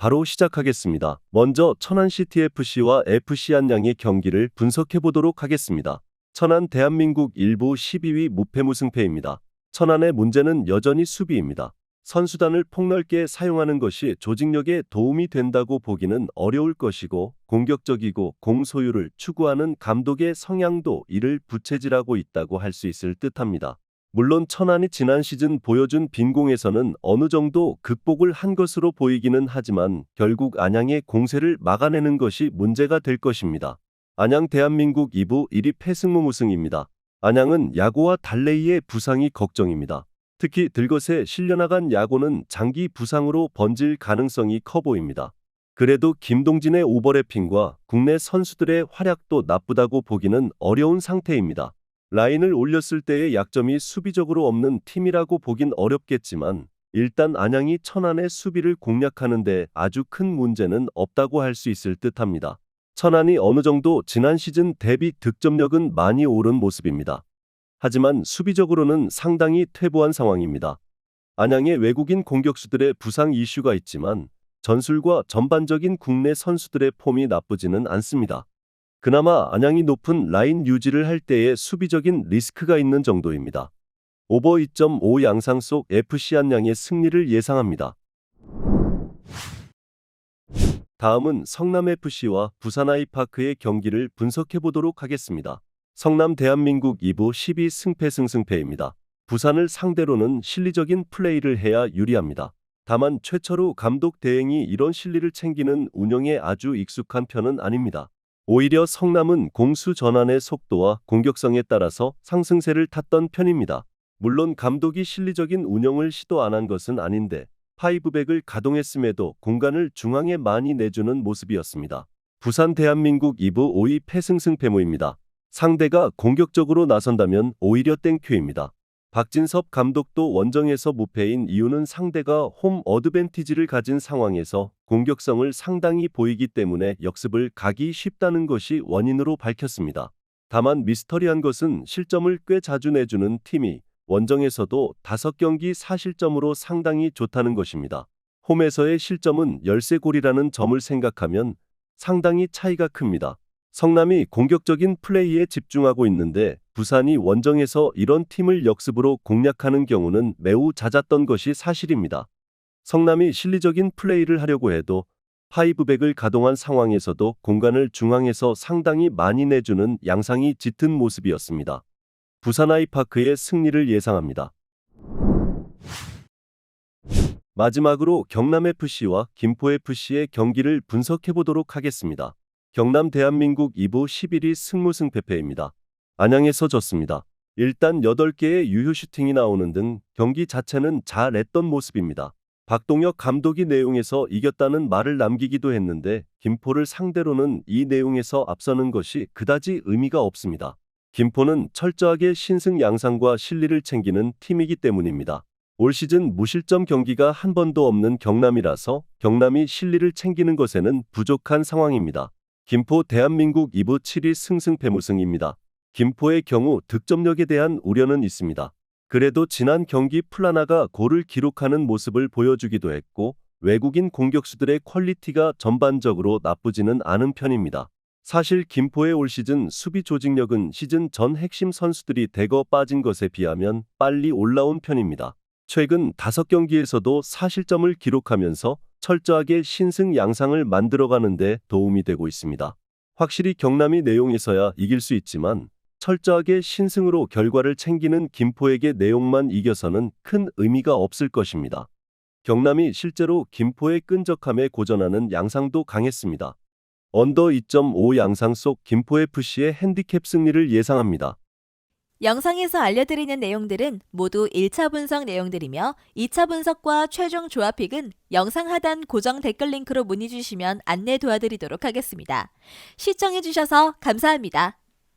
바로 시작하겠습니다. 먼저 천안CTFC와 FC 안양의 경기를 분석해 보도록 하겠습니다. 천안 대한민국 일부 12위 무패 무승패입니다. 천안의 문제는 여전히 수비입니다. 선수단을 폭넓게 사용하는 것이 조직력에 도움이 된다고 보기는 어려울 것이고 공격적이고 공소유를 추구하는 감독의 성향도 이를 부채질하고 있다고 할 수 있을 듯합니다. 물론 천안이 지난 시즌 보여준 빈공에서는 어느 정도 극복을 한 것으로 보이기는 하지만 결국 안양의 공세를 막아내는 것이 문제가 될 것입니다. 안양 대한민국 2부 1위 패승무 무승입니다. 안양은 야고와 달레이의 부상이 걱정입니다. 특히 들것에 실려나간 야고는 장기 부상으로 번질 가능성이 커 보입니다. 그래도 김동진의 오버래핑과 국내 선수들의 활약도 나쁘다고 보기는 어려운 상태입니다. 라인을 올렸을 때의 약점이 수비적으로 없는 팀이라고 보긴 어렵겠지만 일단 안양이 천안의 수비를 공략하는 데 아주 큰 문제는 없다고 할 수 있을 듯합니다. 천안이 어느 정도 지난 시즌 대비 득점력은 많이 오른 모습입니다. 하지만 수비적으로는 상당히 퇴보한 상황입니다. 안양의 외국인 공격수들의 부상 이슈가 있지만 전술과 전반적인 국내 선수들의 폼이 나쁘지는 않습니다. 그나마 안양이 높은 라인 유지를 할 때의 수비적인 리스크가 있는 정도입니다. 오버 2.5 양상 속 FC 안양의 승리를 예상합니다. 다음은 성남FC와 부산 아이파크의 경기를 분석해 보도록 하겠습니다. 성남 대한민국 2부 12 승패 승승패입니다. 부산을 상대로는 실리적인 플레이를 해야 유리합니다. 다만 최철우 감독 대행이 이런 실리를 챙기는 운영에 아주 익숙한 편은 아닙니다. 오히려 성남은 공수 전환의 속도와 공격성에 따라서 상승세를 탔던 편입니다. 물론 감독이 실리적인 운영을 시도 안 한 것은 아닌데 파이브백을 가동했음에도 공간을 중앙에 많이 내주는 모습이었습니다. 부산 대한민국 2부 5위 패승승패무입니다. 상대가 공격적으로 나선다면 오히려 땡큐입니다. 박진섭 감독도 원정에서 무패인 이유는 상대가 홈 어드밴티지를 가진 상황에서 공격성을 상당히 보이기 때문에 역습을 가기 쉽다는 것이 원인으로 밝혔습니다. 다만 미스터리한 것은 실점을 꽤 자주 내주는 팀이 원정에서도 5경기 4실점으로 상당히 좋다는 것입니다. 홈에서의 실점은 13골이라는 점을 생각하면 상당히 차이가 큽니다. 성남이 공격적인 플레이에 집중하고 있는데 부산이 원정에서 이런 팀을 역습으로 공략하는 경우는 매우 잦았던 것이 사실입니다. 성남이 실리적인 플레이를 하려고 해도 파이브백을 가동한 상황에서도 공간을 중앙에서 상당히 많이 내주는 양상이 짙은 모습이었습니다. 부산 아이파크의 승리를 예상합니다. 마지막으로 경남FC와 김포FC의 경기를 분석해 보도록 하겠습니다. 경남 대한민국 2부 11위 승무승패패입니다. 안양에서 졌습니다. 일단 8개의 유효 슈팅이 나오는 등 경기 자체는 잘했던 모습입니다. 박동혁 감독이 내용에서 이겼다는 말을 남기기도 했는데 김포를 상대로는 이 내용에서 앞서는 것이 그다지 의미가 없습니다. 김포는 철저하게 신승 양상과 실리를 챙기는 팀이기 때문입니다. 올 시즌 무실점 경기가 한 번도 없는 경남이라서 경남이 실리를 챙기는 것에는 부족한 상황입니다. 김포 대한민국 2부 7위 승승패무승입니다. 김포의 경우 득점력에 대한 우려는 있습니다. 그래도 지난 경기 플라나가 골을 기록하는 모습을 보여주기도 했고 외국인 공격수들의 퀄리티가 전반적으로 나쁘지는 않은 편입니다. 사실 김포의 올 시즌 수비 조직력은 시즌 전 핵심 선수들이 대거 빠진 것에 비하면 빨리 올라온 편입니다. 최근 5경기에서도 4실점을 기록하면서 철저하게 신승 양상을 만들어가는 데 도움이 되고 있습니다. 확실히 경남이 내용에서야 이길 수 있지만 철저하게 신승으로 결과를 챙기는 김포에게 내용만 이겨서는 큰 의미가 없을 것입니다. 경남이 실제로 김포의 끈적함에 고전하는 양상도 강했습니다. 언더 2.5 양상 속 김포FC의 핸디캡 승리를 예상합니다. 영상에서 알려드리는 내용들은 모두 1차 분석 내용들이며 2차 분석과 최종 조합픽은 영상 하단 고정 댓글 링크로 문의 주시면 안내 도와드리도록 하겠습니다. 시청해주셔서 감사합니다.